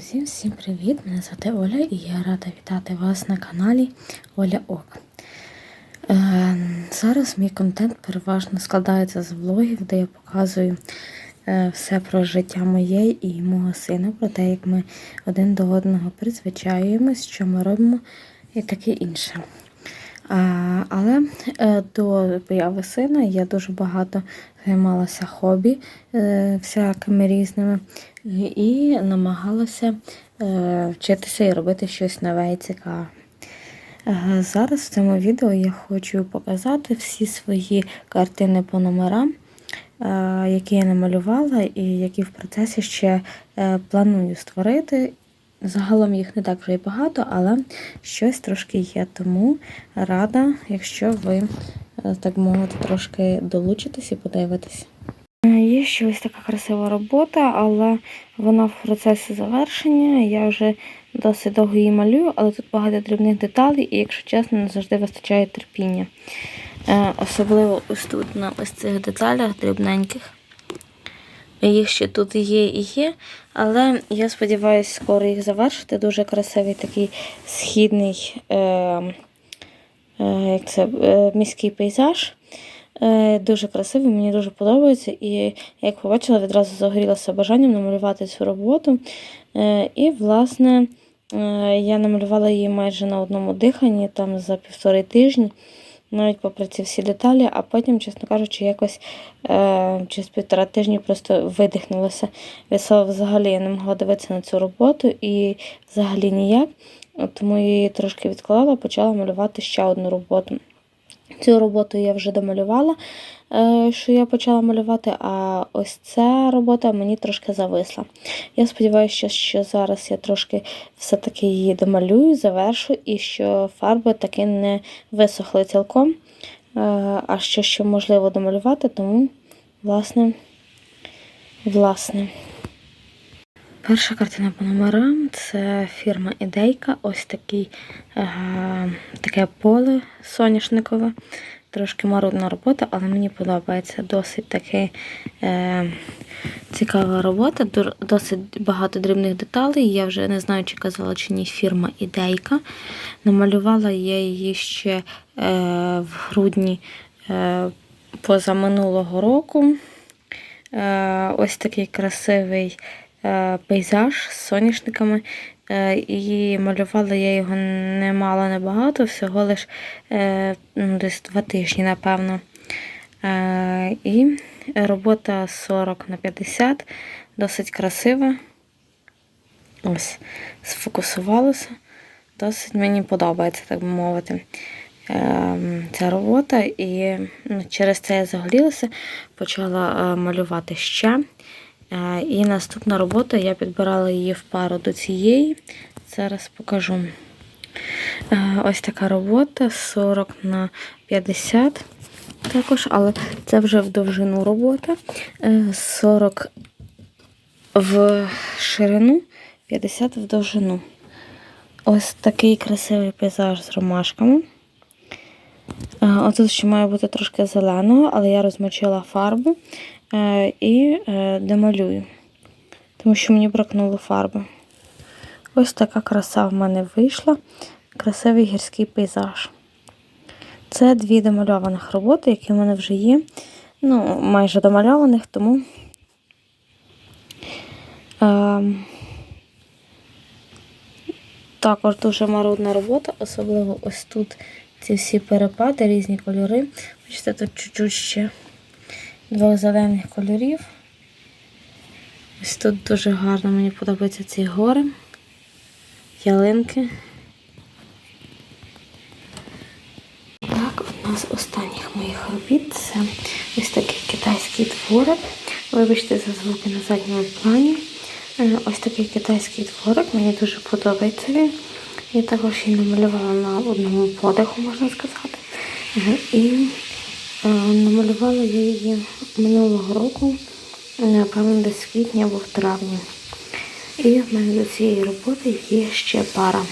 Друзі, всім привіт! Мене звати Оля і я рада вітати вас на каналі Оля Ок. Е, зараз мій контент переважно складається з влогів, де я показую е, все про життя моє і мого сина, про те, як ми один до одного призвичаюємось, що ми робимо і таке інше. Але е, до появи сина я дуже багато займалася хобі е, всякими різними і, намагалася е, вчитися і робити щось нове і цікаве. Зараз в цьому відео я хочу показати всі свої картини по номерам, які я намалювала і які в процесі ще планую створити. Загалом їх не так вже й багато, але щось трошки є. Тому рада, якщо ви, е, так мовити, трошки долучитесь і подивитесь. Е, Є ще ось така красива робота, але вона в процесі завершення. Я вже досить довго її малюю, але тут багато дрібних деталей, і, якщо чесно, не завжди вистачає терпіння. Е, Особливо ось тут на ось цих деталях дрібненьких. Їх ще тут є і є, але я сподіваюся, скоро їх завершити. Дуже красивий такий східний е, е, як це, е, міський пейзаж. Е, дуже красивий, мені дуже подобається. І як побачила, відразу загорілася бажанням намалювати цю роботу. Е, і, власне, е, я намалювала її майже на одному диханні, там за півтори тижні навіть попри ці всі деталі, а потім, чесно кажучи, якось е, через півтора тижні просто видихнулася. Від слова взагалі я не могла дивитися на цю роботу і взагалі ніяк. Тому я її трошки відклала, почала малювати ще одну роботу. Цю роботу я вже домалювала, е, що я почала малювати, а ось ця робота мені трошки зависла. Я сподіваюся, що зараз я трошки все-таки її домалюю, завершу, і що фарби таки не висохли цілком, е, а що ще можливо домалювати, тому, власне, власне. Перша картина по номерам це фірма Ідейка. Ось такий, е, таке поле соняшникове. Трошки марудна робота, але мені подобається досить таки е, цікава робота, досить багато дрібних деталей. Я вже не знаю, чи казала чи ні фірма Ідейка. Намалювала я її ще е, в грудні е, позаминулого року. Е, Ось такий красивий. Е, пейзаж з соняшниками. Е, і малювала я його немало небагато, всього лиш е, ну, десь два тижні, напевно. І робота 40 на 50, досить красива. Ось, сфокусувалося. Досить мені подобається, так би мовити, ця робота. І ну, через це я загорілася, почала малювати ще. Е, і наступна робота, я підбирала її в пару до цієї. Зараз покажу. Е, ось така робота 40 на 50 також, але це вже в довжину робота. 40 е, в ширину, 50 в довжину. Ось такий красивий пейзаж з ромашками. Отут ще має бути трошки зеленого, але я розмочила фарбу Е, і е, демалюю, тому що мені бракнуло фарби. Ось така краса в мене вийшла. Красивий гірський пейзаж. Це дві домальованих роботи, які в мене вже є. Ну, майже домальованих, тому е, також дуже марудна робота, особливо ось тут ці всі перепади, різні кольори. Бачите, тут чуть-чуть ще двох зелених кольорів. Ось тут дуже гарно, мені подобаються ці гори, ялинки. Так, одна з останніх моїх робіт це ось такий китайський творик. Вибачте, за звуки на задньому плані. Е, ось такий китайський творик, мені дуже подобається він. Я також її намалювала на одному подиху, можна сказати. Е, і намалювала я її минулого року, напевно, десь в квітні або в травні. І в мене до цієї роботи є ще пара.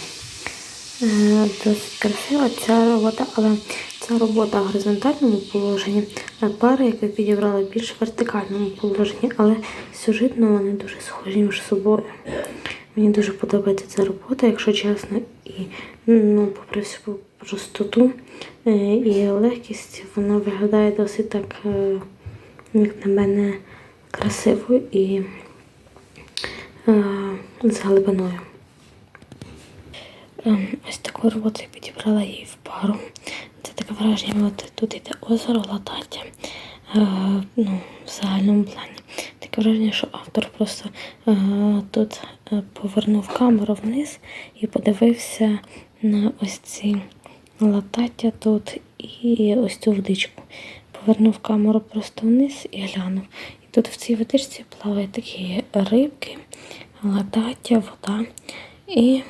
Е, досить красива ця робота, але ця робота в горизонтальному положенні, а пара, яку підібрала більш вертикальному положенні, але сюжетно вони дуже схожі між собою. Мені дуже подобається ця робота, якщо чесно, і ну, попри всю простоту е, і легкість, вона виглядає досить так, е, як на мене, красиво і е, з глибиною. Ем, Ось таку роботу я підібрала їй в пару. Це таке враження, от тут йде озеро Латаття. Ну, в загальному плані. Таке враження, що автор просто тут повернув камеру вниз і подивився на ось ці латаття тут і ось цю водичку. Повернув камеру просто вниз і глянув. І тут в цій водичці плавають такі рибки, латаття, вода. І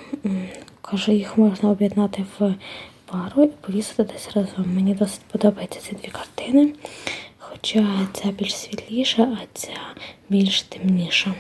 каже, їх можна об'єднати в пару і повісити десь разом. Мені досить подобаються ці дві картини. Хоча ця більш світліша, а ця більш темніша.